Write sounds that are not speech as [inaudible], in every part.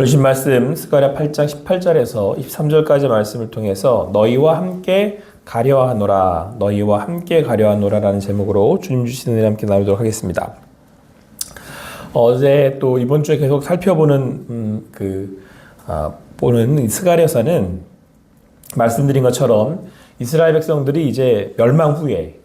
오신 말씀 스가랴 8장 18절에서 23절까지 말씀을 통해서 너희와 함께 가려하노라 너희와 함께 가려하노라라는 제목으로 주님 주시는 은혜 함께 나누도록 하겠습니다. 어제 또 이번 주에 계속 살펴보는 음, 그 아, 보는 스가랴서는 말씀드린 것처럼 이스라엘 백성들이 이제 멸망 후에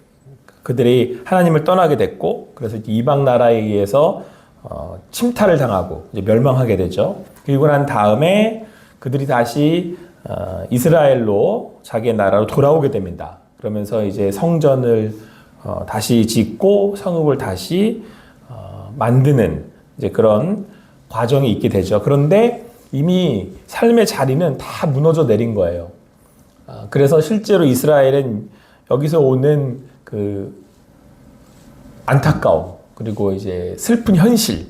그들이 하나님을 떠나게 됐고 그래서 이방 나라에 의해서 어, 침탈을 당하고 멸망하게 되죠. 그리고 난 다음에 그들이 다시 어, 이스라엘로 자기의 나라로 돌아오게 됩니다. 그러면서 이제 성전을 어, 다시 짓고 성읍을 다시 어, 만드는 이제 그런 과정이 있게 되죠. 그런데 이미 삶의 자리는 다 무너져 내린 거예요. 아, 그래서 실제로 이스라엘은 여기서 오는 그 안타까움 그리고 이제 슬픈 현실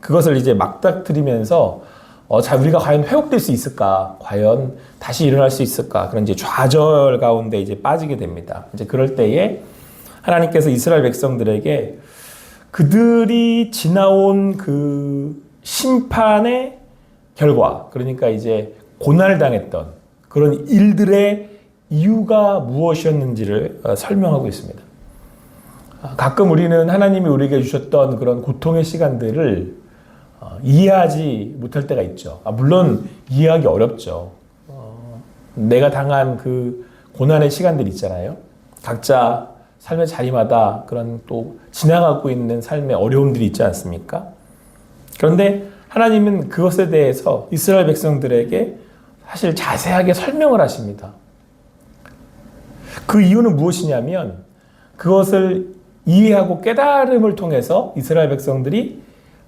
그것을 이제 막닥뜨리면서 어, 자 우리가 과연 회복될 수 있을까? 과연 다시 일어날 수 있을까? 그런 이제 좌절 가운데 이제 빠지게 됩니다. 이제 그럴 때에 하나님께서 이스라엘 백성들에게 그들이 지나온 그 심판의 결과, 그러니까 이제 고난을 당했던 그런 일들의 이유가 무엇이었는지를 어, 설명하고 있습니다. 아, 가끔 우리는 하나님이 우리에게 주셨던 그런 고통의 시간들을 어, 이해하지 못할 때가 있죠. 아, 물론 이해하기 어렵죠. 어, 내가 당한 그 고난의 시간들 있잖아요. 각자 삶의 자리마다 그런 또 지나가고 있는 삶의 어려움들이 있지 않습니까? 그런데 하나님은 그것에 대해서 이스라엘 백성들에게 사실 자세하게 설명을 하십니다. 그 이유는 무엇이냐면 그것을 이해하고 깨달음을 통해서 이스라엘 백성들이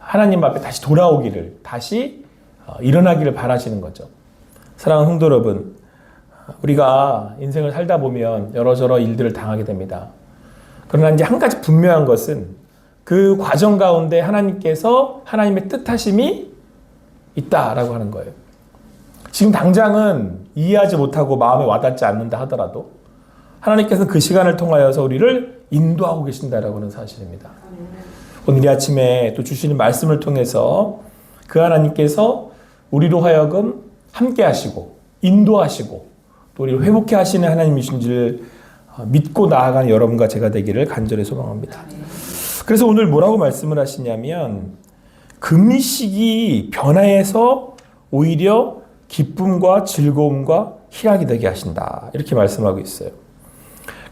하나님 앞에 다시 돌아오기를, 다시 어, 일어나기를 바라시는 거죠. 사랑하는 성도 여러분, 우리가 인생을 살다 보면 여러저러 일들을 당하게 됩니다. 그러나 이제 한 가지 분명한 것은 그 과정 가운데 하나님께서 하나님의 뜻하심이 있다라고 하는 거예요. 지금 당장은 이해하지 못하고 마음에 와닿지 않는다 하더라도 하나님께서 그 시간을 통하여서 우리를 인도하고 계신다라고 하는 사실입니다. 오늘 이 아침에 또 주시는 말씀을 통해서 그 하나님께서 우리로 하여금 함께 하시고 인도하시고 또 우리를 회복해 하시는 하나님이신지를 믿고 나아가는 여러분과 제가 되기를 간절히 소망합니다. 그래서 오늘 뭐라고 말씀을 하시냐면 금식이 변화해서 오히려 기쁨과 즐거움과 희락이 되게 하신다. 이렇게 말씀하고 있어요.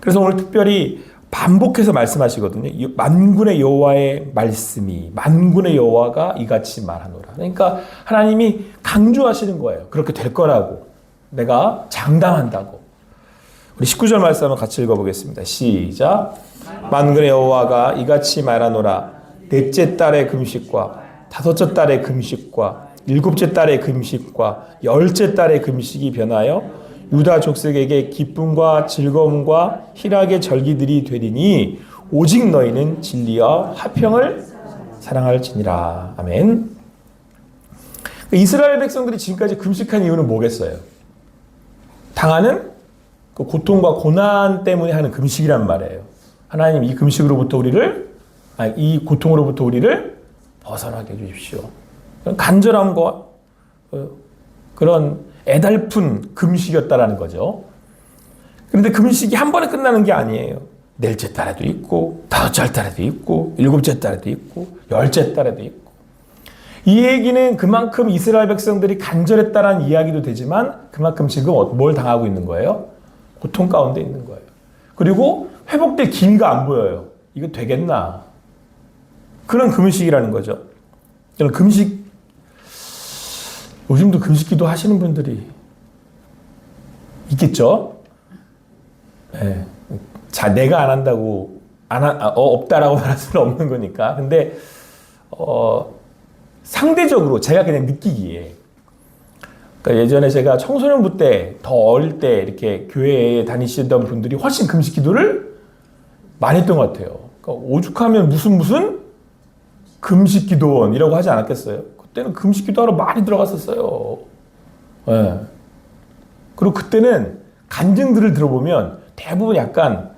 그래서 오늘 특별히 반복해서 말씀하시거든요. 만군의 여호와의 말씀이 만군의 여호와가 이같이 말하노라. 그러니까 하나님이 강조하시는 거예요. 그렇게 될 거라고. 내가 장담한다고. 우리 19절 말씀 한번 같이 읽어 보겠습니다. 시작. 만군의 여호와가 이같이 말하노라. 넷째 달의 금식과 다섯째 달의 금식과 일곱째 달의 금식과 열째 달의 금식이 변하여 유다 족속에게 기쁨과 즐거움과 희락의 절기들이 되리니 오직 너희는 진리와 화평을 사랑할지니라. 아멘. 이스라엘 백성들이 지금까지 금식한 이유는 뭐겠어요? 당하는 그 고통과 고난 때문에 하는 금식이란 말이에요. 하나님 이 금식으로부터 우리를 아니, 이 고통으로부터 우리를 벗어나게 해주십시오. 간절함과 그런 애달픈 금식이었다라는 거죠. 그런데 금식이 한 번에 끝나는 게 아니에요. 넷째 달에도 있고, 다섯째 달에도 있고, 일곱째 달에도 있고, 열째 달에도 있고. 이 얘기는 그만큼 이스라엘 백성들이 간절했다라는 이야기도 되지만 그만큼 지금 뭘 당하고 있는 거예요? 고통 가운데 있는 거예요. 그리고 회복될 기미가 안 보여요. 이거 되겠나? 그런 금식이라는 거죠. 금식 요즘도 금식기도 하시는 분들이 있겠죠. 네. 자, 내가 안 한다고 안 하, 어, 없다라고 [laughs] 말할 수는 없는 거니까. 근데 어, 상대적으로 제가 그냥 느끼기에 그러니까 예전에 제가 청소년부 때 더 어릴 때 이렇게 교회에 다니시던 분들이 훨씬 금식 기도를 많이 했던 것 같아요. 그러니까 오죽하면 무슨 무슨 금식 기도원이라고 하지 않았겠어요? 그때는 금식 기도 하러 많이 들어갔었어요. 네. 그리고 그때는 간증들을 들어보면 대부분 약간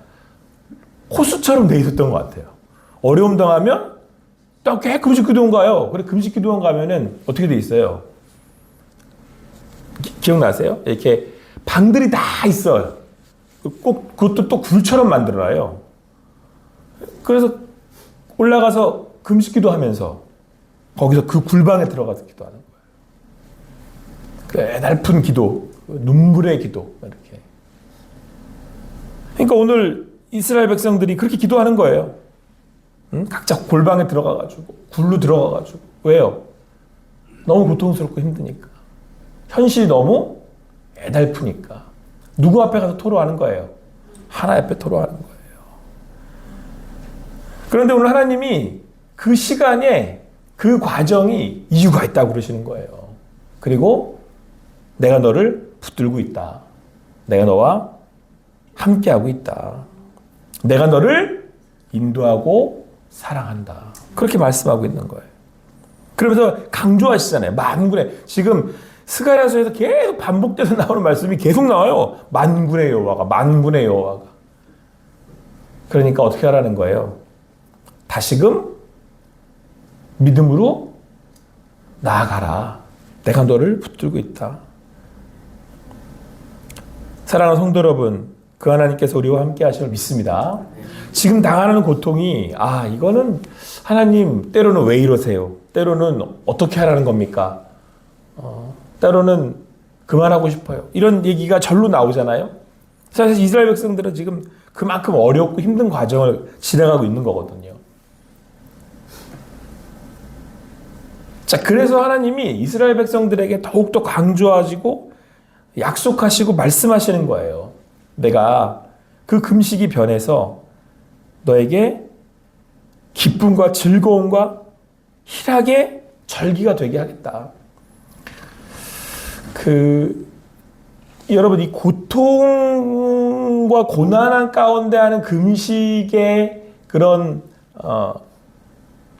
호수처럼 돼 있었던 것 같아요. 어려움 당하면 딱 금식 기도원 가요. 그래 금식 기도원 가면은 어떻게 돼 있어요? 기억나세요? 이렇게 방들이 다 있어요. 꼭 그것도 또 굴처럼 만들어놔요. 그래서 올라가서 금식기도 하면서 거기서 그 굴방에 들어가서 기도하는 거예요. 그 애달픈 기도, 그 눈물의 기도 이렇게. 그러니까 오늘 이스라엘 백성들이 그렇게 기도하는 거예요. 응? 각자 골방에 들어가가지고 굴로 들어가가지고 왜요? 너무 고통스럽고 힘드니까 현실이 너무 애달프니까 누구 앞에 가서 토로하는 거예요? 하나님 앞에 토로하는 거예요. 그런데 오늘 하나님이 그 시간에 그 과정이 이유가 있다고 그러시는 거예요. 그리고 내가 너를 붙들고 있다. 내가 너와 함께하고 있다. 내가 너를 인도하고 사랑한다. 그렇게 말씀하고 있는 거예요. 그러면서 강조하시잖아요. 만군의 지금 스가랴서에서 계속 반복돼서 [laughs] 나오는 말씀이 계속 나와요. 만군의 여호와가 만군의 여호와가. 그러니까 어떻게 하라는 거예요? 다시금 믿음으로 나아가라. 내가 너를 붙들고 있다. 사랑하는 성도 여러분, 그 하나님께서 우리와 함께 하심을 믿습니다. 지금 당하는 고통이, 아, 이거는 하나님, 때로는 왜 이러세요? 때로는 어떻게 하라는 겁니까? 어, 때로는 그만하고 싶어요. 이런 얘기가 절로 나오잖아요. 사실 이스라엘 백성들은 지금 그만큼 어렵고 힘든 과정을 지나가고 있는 거거든요. 자, 그래서 하나님이 이스라엘 백성들에게 더욱더 강조하시고 약속하시고 말씀하시는 거예요. 내가 그 금식이 변해서 너에게 기쁨과 즐거움과 희락의 절기가 되게 하겠다. 그 여러분 이 고통과 고난한 가운데 하는 금식의 그런 어,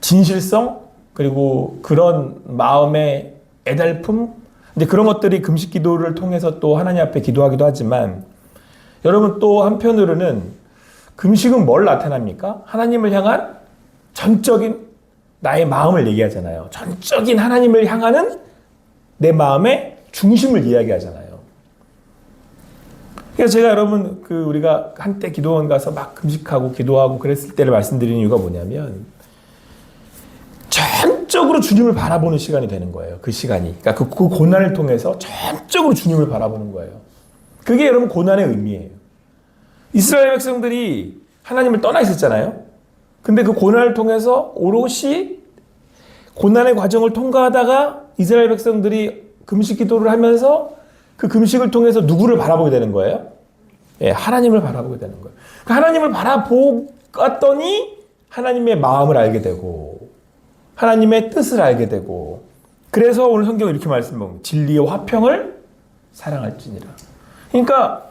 진실성 그리고 그런 마음의 애달픔 이제 그런 것들이 금식 기도를 통해서 또 하나님 앞에 기도하기도 하지만 여러분 또 한편으로는 금식은 뭘 나타납니까? 하나님을 향한 전적인 나의 마음을 얘기하잖아요. 전적인 하나님을 향하는 내 마음의 중심을 이야기하잖아요. 그래서 제가 여러분 그 우리가 한때 기도원 가서 막 금식하고 기도하고 그랬을 때를 말씀드리는 이유가 뭐냐면 전적으로 주님을 바라보는 시간이 되는 거예요. 그 시간이. 그러니까 그, 그 고난을 통해서 전적으로 주님을 바라보는 거예요. 그게 여러분 고난의 의미예요. 이스라엘 백성들이 하나님을 떠나 있었잖아요. 근데 그 고난을 통해서 오롯이 고난의 과정을 통과하다가 이스라엘 백성들이 금식 기도를 하면서 그 금식을 통해서 누구를 바라보게 되는 거예요? 예, 하나님을 바라보게 되는 거예요. 그 하나님을 바라보았더니 하나님의 마음을 알게 되고 하나님의 뜻을 알게 되고 그래서 오늘 성경은 이렇게 말씀합니다. 진리의 화평을 사랑할지니라. 그러니까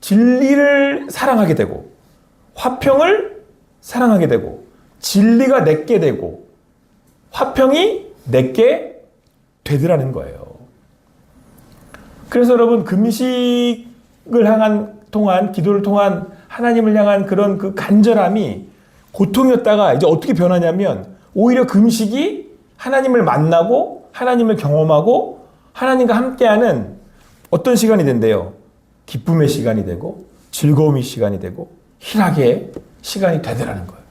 진리를 사랑하게 되고 화평을 사랑하게 되고 진리가 내게 되고 화평이 내게 되더라는 거예요. 그래서 여러분 금식을 향한 통한 기도를 통한 하나님을 향한 그런 그 간절함이 고통이었다가 이제 어떻게 변하냐면 오히려 금식이 하나님을 만나고 하나님을 경험하고 하나님과 함께하는 어떤 시간이 된대요. 기쁨의 시간이 되고 즐거움의 시간이 되고 희락의 시간이 되더라는 거예요.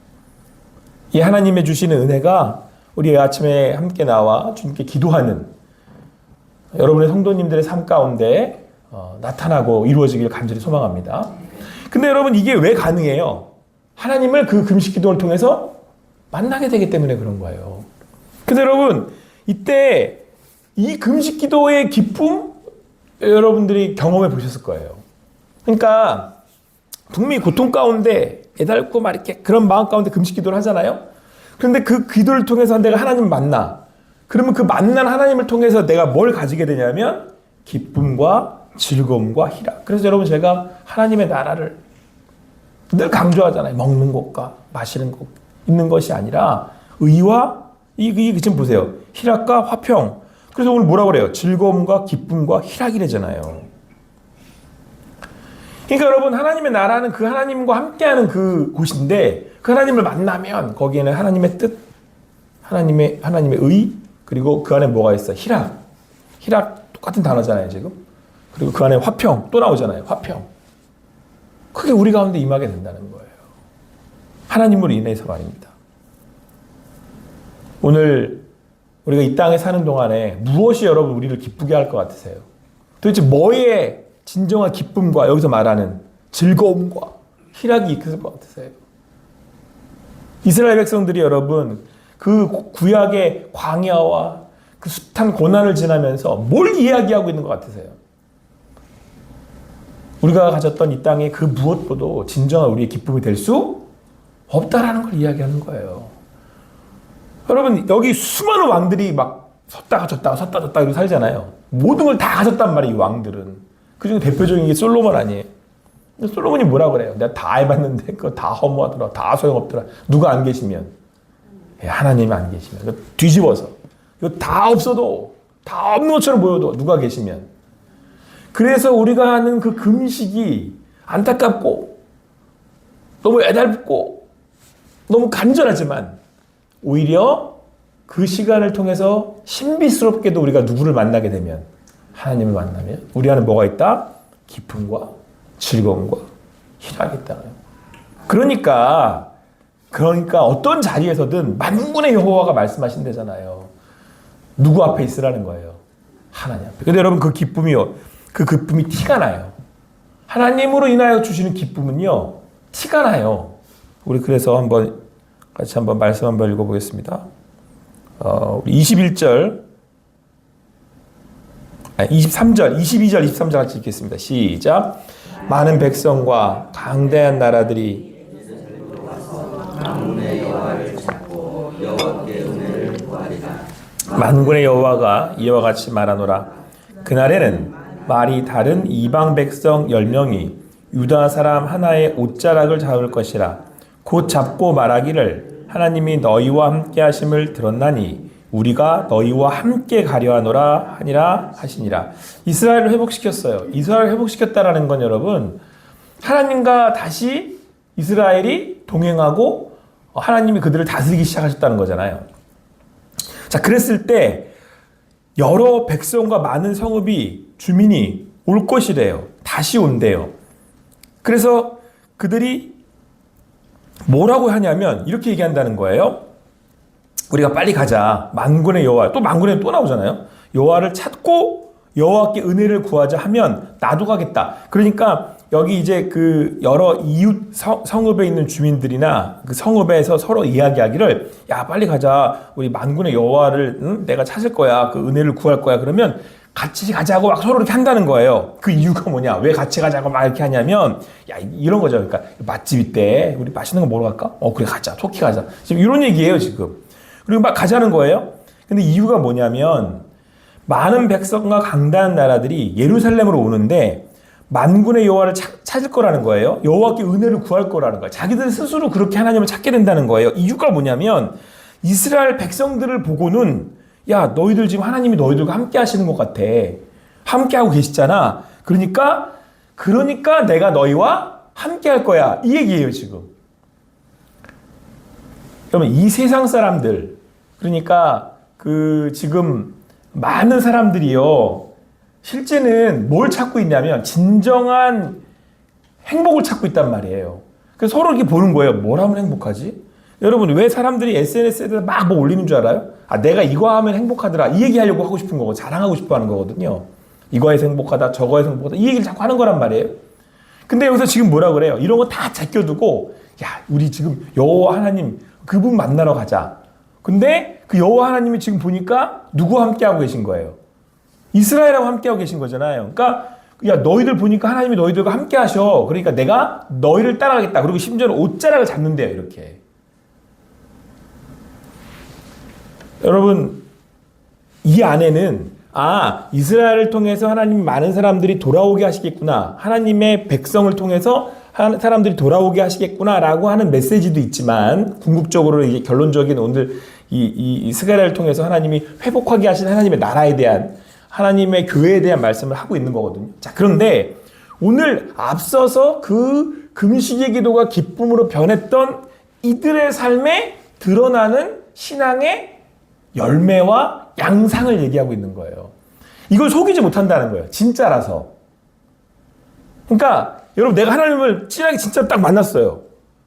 이 하나님의 주시는 은혜가 우리 아침에 함께 나와 주님께 기도하는 여러분의 성도님들의 삶 가운데 어, 나타나고 이루어지길 간절히 소망합니다. 근데 여러분 이게 왜 가능해요? 하나님을 그 금식 기도를 통해서 만나게 되기 때문에 그런 거예요. 근데 여러분 이때 이 금식 기도의 기쁨 여러분들이 경험해 보셨을 거예요. 그러니까 분명히 고통 가운데 애달고 막 이렇게 그런 마음 가운데 금식 기도를 하잖아요. 그런데 그 기도를 통해서 내가 하나님 만나. 그러면 그 만난 하나님을 통해서 내가 뭘 가지게 되냐면 기쁨과 즐거움과 희락. 그래서 여러분 제가 하나님의 나라를 늘 강조하잖아요. 먹는 것과 마시는 것 있는 것이 아니라 의와 이, 이 지금 보세요. 희락과 화평. 그래서 오늘 뭐라 그래요? 즐거움과 기쁨과 희락이래잖아요. 그러니까 여러분 하나님의 나라는 그 하나님과 함께하는 그 곳인데 그 하나님을 만나면 거기에는 하나님의 뜻, 하나님의 하나님의 의 그리고 그 안에 뭐가 있어? 희락, 희락 똑같은 단어잖아요, 지금. 그리고 그 안에 화평 또 나오잖아요. 화평. 그게 우리 가운데 임하게 된다는 거예요. 하나님으로 인해서 말입니다. 오늘 우리가 이 땅에 사는 동안에 무엇이 여러분 우리를 기쁘게 할 것 같으세요? 도대체 뭐의 진정한 기쁨과 여기서 말하는 즐거움과 희락이 있을 것 같으세요? 이스라엘 백성들이 여러분 그 구약의 광야와 그 숱한 고난을 지나면서 뭘 이야기하고 있는 것 같으세요? 우리가 가졌던 이 땅의 그 무엇보다 진정한 우리의 기쁨이 될 수 없다라는 걸 이야기하는 거예요. 여러분 여기 수많은 왕들이 막 섰다가 졌다가 섰다 졌다 이러고 살잖아요. 모든 걸 다 가졌단 말이에요. 이 왕들은. 그중에 대표적인 게 솔로몬 아니에요. 솔로몬이 뭐라 그래요? 내가 다 해봤는데 그거 다 허무하더라. 다 소용없더라. 누가 안 계시면 예, 하나님이 안 계시면 뒤집어서 이거 다 없어도 다 없는 것처럼 보여도 누가 계시면 그래서 우리가 하는 그 금식이 안타깝고 너무 애달프고 너무 간절하지만 오히려 그 시간을 통해서 신비스럽게도 우리가 누구를 만나게 되면 하나님을 만나면 우리 안에 뭐가 있다? 기쁨과 즐거움과 희락이 있다. 그러니까 그러니까 어떤 자리에서든 만군의 여호와가 말씀하신대잖아요. 누구 앞에 있으라는 거예요. 하나님 앞에. 근데 여러분 그 기쁨이요. 그 기쁨이 티가 나요. 하나님으로 인하여 주시는 기쁨은요. 티가 나요. 우리 그래서 한번 같이 한번 말씀 한번 읽어보겠습니다. 어, 우리 21절, 아니, 23절, 22절, 23절 같이 읽겠습니다. 시작. 많은 백성과 강대한 나라들이 만군의 여호와가 이와 같이 말하노라. 그날에는 말이 다른 이방 백성 열 명이 유다 사람 하나의 옷자락을 잡을 것이라. 곧 잡고 말하기를 하나님이 너희와 함께 하심을 들었나니 우리가 너희와 함께 가려 하노라 하니라 하시니라. 이스라엘을 회복시켰어요. 이스라엘을 회복시켰다라는 건 여러분 하나님과 다시 이스라엘이 동행하고 하나님이 그들을 다스리기 시작하셨다는 거잖아요. 자, 그랬을 때 여러 백성과 많은 성읍이 주민이 올 것이래요. 다시 온대요. 그래서 그들이 뭐라고 하냐면 이렇게 얘기한다는 거예요. 우리가 빨리 가자. 만군의 여호와. 또 만군의 또 나오잖아요. 여호와를 찾고 여호와께 은혜를 구하자 하면 나도 가겠다. 그러니까 여기 이제 그 여러 이웃 성, 성읍에 있는 주민들이나 그 성읍에서 서로 이야기하기를 야 빨리 가자. 우리 만군의 여호와를 응? 내가 찾을 거야. 그 은혜를 구할 거야. 그러면 같이 가자고 막 서로 이렇게 한다는 거예요. 그 이유가 뭐냐? 왜 같이 가자고 막 이렇게 하냐면, 야, 이런 거죠. 그러니까, 맛집 있대. 우리 맛있는 거 먹으러 갈까? 어, 그래, 가자. 토끼 가자. 지금 이런 얘기예요, 지금. 그리고 막 가자는 거예요. 근데 이유가 뭐냐면, 많은 백성과 강다한 나라들이 예루살렘으로 오는데, 만군의 여호와를 찾을 거라는 거예요. 여호와께 은혜를 구할 거라는 거예요. 자기들 스스로 그렇게 하나님을 찾게 된다는 거예요. 이유가 뭐냐면, 이스라엘 백성들을 보고는 야, 너희들 지금 하나님이 너희들과 함께 하시는 것 같아. 함께 하고 계시잖아. 그러니까, 그러니까 내가 너희와 함께 할 거야. 이 얘기예요, 지금. 그러면 이 세상 사람들, 그러니까 그 지금 많은 사람들이요, 실제는 뭘 찾고 있냐면, 진정한 행복을 찾고 있단 말이에요. 그래서 서로 이렇게 보는 거예요. 뭘 하면 행복하지? 여러분, 왜 사람들이 SNS에 막뭐 올리는 줄 알아요? 아, 내가 이거 하면 행복하더라. 이 얘기 하려고 하고 싶은 거고, 자랑하고 싶어 하는 거거든요. 이거 해서 행복하다, 저거 해서 행복하다. 이 얘기를 자꾸 하는 거란 말이에요. 근데 여기서 지금 뭐라 그래요? 이런 거 다 제껴두고, 야, 우리 지금 여호와 하나님, 그분 만나러 가자. 근데 그 여호와 하나님이 지금 보니까 누구와 함께 하고 계신 거예요? 이스라엘하고 함께 하고 계신 거잖아요. 그러니까, 야, 너희들 보니까 하나님이 너희들과 함께 하셔. 그러니까 내가 너희를 따라가겠다. 그리고 심지어는 옷자락을 잡는데요, 이렇게. 여러분, 이 안에는 아, 이스라엘을 통해서 하나님 많은 사람들이 돌아오게 하시겠구나. 하나님의 백성을 통해서 사람들이 돌아오게 하시겠구나라고 하는 메시지도 있지만 궁극적으로 이제 결론적인 오늘 이, 이, 이 스가랴를 통해서 하나님이 회복하게 하신 하나님의 나라에 대한 하나님의 교회에 대한 말씀을 하고 있는 거거든요. 자, 그런데 오늘 앞서서 그 금식의 기도가 기쁨으로 변했던 이들의 삶에 드러나는 신앙의 열매와 양상을 얘기하고 있는 거예요. 이걸 속이지 못한다는 거예요. 진짜라서. 그러니까 여러분 내가 하나님을 찐하게 진짜 딱 만났어요.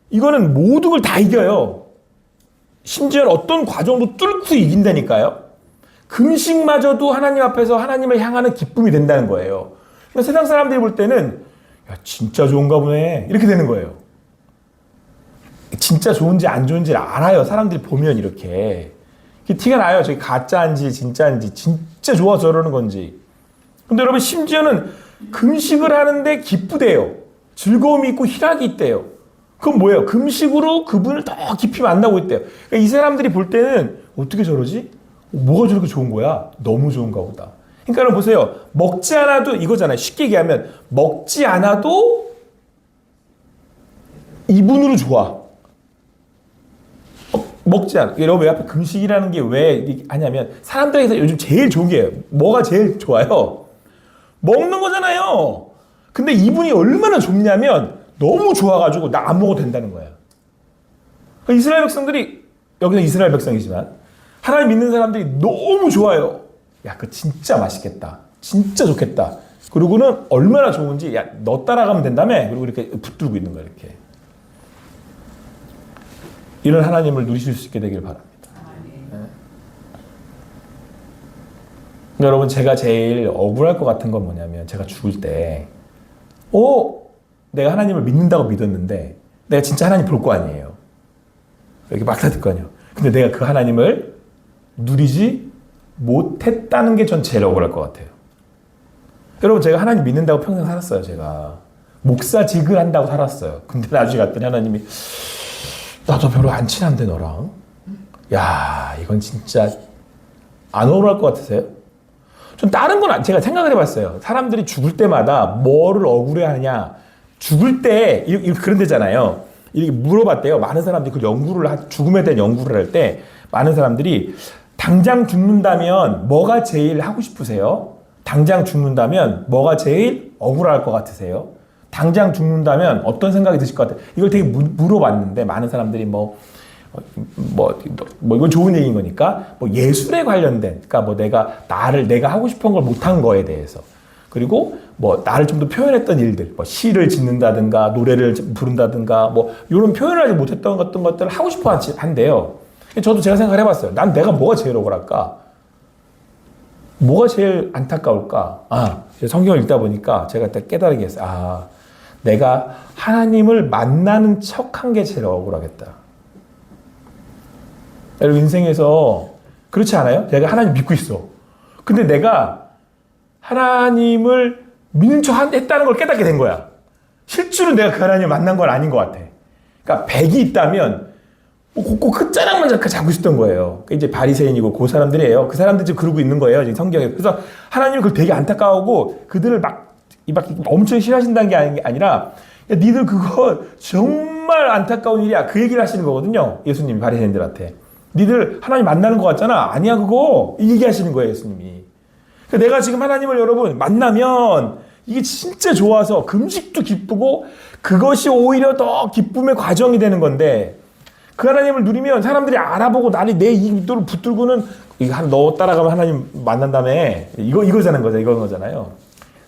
이거는 모든 걸 다 이겨요. 심지어 어떤 과정도 뚫고 이긴다니까요. 금식마저도 하나님 앞에서 하나님을 향하는 기쁨이 된다는 거예요. 그러니까 세상 사람들이 볼 때는 야 진짜 좋은가 보네 이렇게 되는 거예요. 진짜 좋은지 안 좋은지를 알아요. 사람들이 보면 이렇게. 이게 티가 나요. 저게 가짜인지 진짜인지 진짜 좋아서 저러는 건지. 근데 여러분 심지어는 금식을 하는데 기쁘대요. 즐거움이 있고 희락이 있대요. 그건 뭐예요? 금식으로 그분을 더 깊이 만나고 있대요. 그러니까 이 사람들이 볼 때는 어떻게 저러지? 뭐가 저렇게 좋은 거야? 너무 좋은가 보다. 그러니까 보세요. 먹지 않아도 이거잖아요. 쉽게 얘기하면 먹지 않아도 이분으로 좋아. 어, 먹지 않아. 여러분 왜 앞에 금식이라는 게 왜 하냐면 사람들에서 요즘 제일 좋은 게 뭐가 제일 좋아요? 먹는 거잖아요. 근데 이분이 얼마나 좋냐면 너무 좋아가지고 나 안 먹어도 된다는 거야. 그러니까 이스라엘 백성들이 여기는 이스라엘 백성이지만 하나님 믿는 사람들이 너무 좋아요. 야, 그 진짜 맛있겠다. 진짜 좋겠다. 그리고는 얼마나 좋은지 야, 너 따라가면 된다며. 그리고 이렇게 붙들고 있는 거야, 이렇게. 이런 하나님을 누리실 수 있게 되길 바랍니다. 네. 근데 여러분 제가 제일 억울할 것 같은 건 뭐냐면 제가 죽을 때, 오, 내가 하나님을 믿는다고 믿었는데 내가 진짜 하나님 볼 거 아니에요. 이렇게 막 닫을 거 아니에요. 근데 내가 그 하나님을 누리지 못했다는 게 전 제일 억울할 것 같아요. 여러분 제가 하나님 믿는다고 평생 살았어요. 제가 목사직을 한다고 살았어요. 근데 나중에 갔더니 하나님이 나도 별로 안 친한데 너랑 야 이건 진짜 안 억울할 것 같으세요? 좀 다른 건 안- 제가 생각을 해봤어요. 사람들이 죽을 때마다 뭐를 억울해하냐 죽을 때 이- 이- 그런 데잖아요. 이렇게 물어봤대요. 많은 사람들이 그 연구를 하- 죽음에 대한 연구를 할 때 많은 사람들이 당장 죽는다면 뭐가 제일 하고 싶으세요? 당장 죽는다면 뭐가 제일 억울할 것 같으세요? 당장 죽는다면 어떤 생각이 드실 것 같아요? 이걸 되게 무- 물어봤는데 많은 사람들이 뭐 어, 뭐, 뭐 이건 좋은 얘기인 거니까 뭐 예술에 관련된 그러니까 뭐 내가 나를 내가 하고 싶은 걸 못한 거에 대해서. 그리고 뭐 나를 좀 더 표현했던 일들 뭐 시를 짓는다든가 노래를 부른다든가 뭐 이런 표현을 하지 못했던 어떤 것들을 하고 싶어 한- 한대요. 저도 제가 생각을 해봤어요. 난 내가 뭐가 제일 억울할까? 뭐가 제일 안타까울까? 아 성경을 읽다 보니까 제가 딱 깨달은 게 있어요. 아 내가 하나님을 만나는 척한 게 제일 억울하겠다 여러분 인생에서 그렇지 않아요? 내가 하나님 믿고 있어. 근데 내가 하나님을 믿는 척 한- 했다는 걸 깨닫게 된 거야. 실제로 내가 그 하나님을 만난 건 아닌 것 같아. 그러니까 백이 있다면 꼭꼭 끝자락만 잠깐 잡고 있었던 거예요. 그 이제 바리새인이고 그 사람들이에요. 그 사람들이 지금 그러고 있는 거예요. 지금 성경에. 그래서 하나님은 그걸 되게 안타까워하고 그들을 막, 막 엄청 싫어하신다는 게 아니- 아니라 야, 니들 그거 정말 안타까운 일이야. 그 얘기를 하시는 거거든요. 예수님이 바리새인들한테. 니들 하나님 만나는 것 같잖아. 아니야 그거. 이 얘기하시는 거예요. 예수님이. 그러니까 내가 지금 하나님을 여러분 만나면 이게 진짜 좋아서 금식도 기쁘고 그것이 오히려 더 기쁨의 과정이 되는 건데 그 하나님을 누리면 사람들이 알아보고 나를 내 입으로 붙들고는 이거 한- 너 따라가면 하나님 만난다며 이거 이거잖아요 거죠 이건 거잖아요.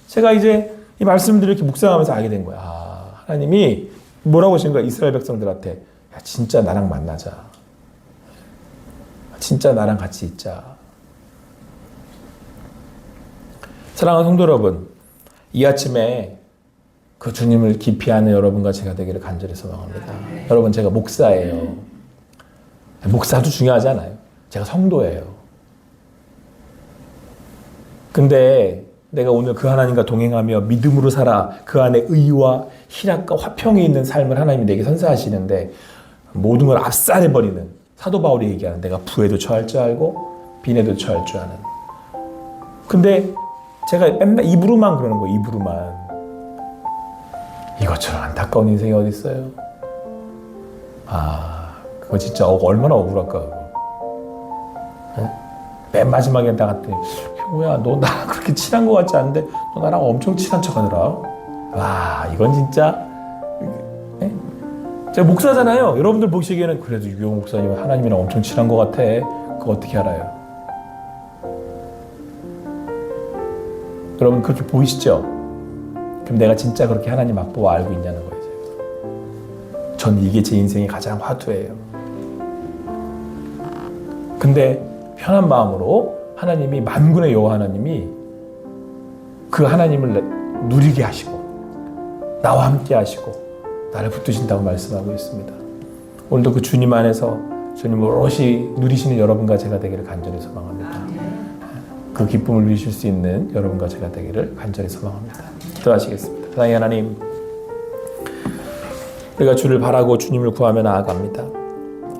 제가 이제 이 말씀들을 이렇게 묵상하면서 알게 된 거야. 아, 하나님이 뭐라고 하신 거야 이스라엘 백성들한테 야, 진짜 나랑 만나자. 진짜 나랑 같이 있자. 사랑하는 성도 여러분, 이 아침에 그 주님을 아는 여러분과 제가 되기를 간절히 소망합니다. 여러분, 제가 목사예요. 목사도 중요하지 않아요. 제가 성도예요. 근데 내가 오늘 그 하나님과 동행하며 믿음으로 살아. 그 안에 의와 희락과 화평이 있는 삶을 하나님이 내게 선사하시는데 모든 걸 압살해버리는 사도 바울이 얘기하는 내가 부에도 처할 줄 알고 빈에도 처할 줄 아는. 근데 제가 맨날 입으로만 그러는 거예요 입으로만. 이것처럼 안타까운 인생이 어디 있어요? 아 그거 진짜 어- 얼마나 억울할까? 맨 마지막에 나갔더니 뭐야 너 나랑 [laughs] 그렇게 친한 것 같지 않은데 너 나랑 엄청 친한 척하더라 와 이건 진짜 예? 제가 목사잖아요 여러분들 보시기에는 그래도 유경 목사님은 하나님이랑 엄청 친한 것 같아 그거 어떻게 알아요 여러분 그렇게 보이시죠? 그럼 내가 진짜 그렇게 하나님 맛보아 알고 있냐는 거예요. 전 이게 제 인생의 가장 화두예요. 근데 편한 마음으로 하나님이 만군의 여호와 하나님이 그 하나님을 내- 누리게 하시고 나와 함께 하시고 나를 붙드신다고 말씀하고 있습니다. 오늘도 그 주님 안에서 주님 오롯이 누리시는 여러분과 제가 되기를 간절히 소망합니다. 그 기쁨을 누리실 수 있는 여러분과 제가 되기를 간절히 소망합니다. 기도하시겠습니다. 사랑의 하나님, 우리가 주를 바라고 주님을 구하며 나아갑니다.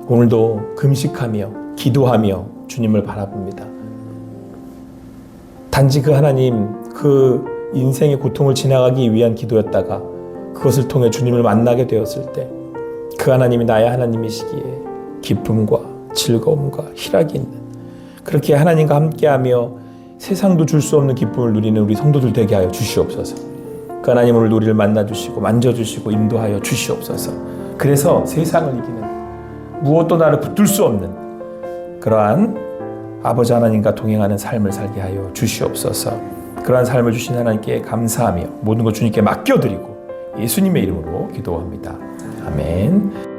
오늘도 금식하며 기도하며 주님을 바라봅니다. 단지 그 하나님 그 인생의 고통을 지나가기 위한 기도였다가 그것을 통해 주님을 만나게 되었을 때 그 하나님이 나의 하나님이시기에 기쁨과 즐거움과 희락이 있는 그렇게 하나님과 함께하며 세상도 줄 수 없는 기쁨을 누리는 우리 성도들 되게 하여 주시옵소서. 그 하나님 오늘 우리를 만나 주시고 만져 주시고 인도하여 주시옵소서. 그래서 세상을 이기는 무엇도 나를 붙들 수 없는 그러한 아버지 하나님과 동행하는 삶을 살게 하여 주시옵소서. 그러한 삶을 주신 하나님께 감사하며 모든 것 주님께 맡겨드리고 예수님의 이름으로 기도합니다. 아멘.